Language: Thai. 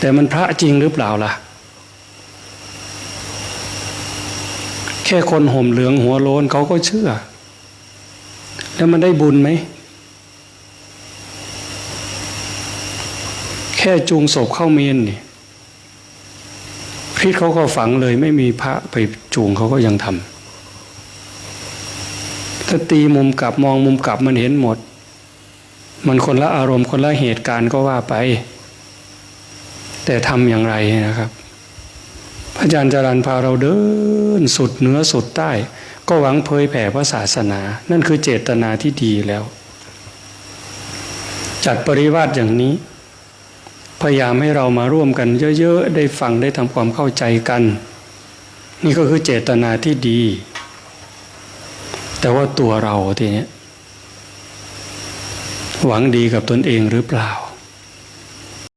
แต่มันพระจริงหรือเปล่าล่ะ แค่คนห่มเหลืองหัวโลนเขาก็เชื่อ แล้วมันได้บุญไหม แค่จูงศพเข้าเมนนี่พิษเขาก็ฝังเลยไม่มีพระไปจูงเขาก็ยังทำถ้าตีมุมกลับมองมุมกลับมันเห็นหมด มันคนละอารมณ์คนละเหตุการณ์ก็ว่าไป แต่ทำอย่างไรนะครับพระอาจารย์จรันพาเราเดินสุดเหนือสุดใต้ ก็หวังเผยแผ่พระศาสนา นั่นคือเจตนาที่ดีแล้ว จัดปริวาสอย่างนี้ พยายามให้เรามาร่วมกันเยอะๆ ได้ฟังได้ทำความเข้าใจกัน นี่ก็คือเจตนาที่ดี แต่ว่าตัวเราทีนี้หวังดีกับตนเองหรือเปล่า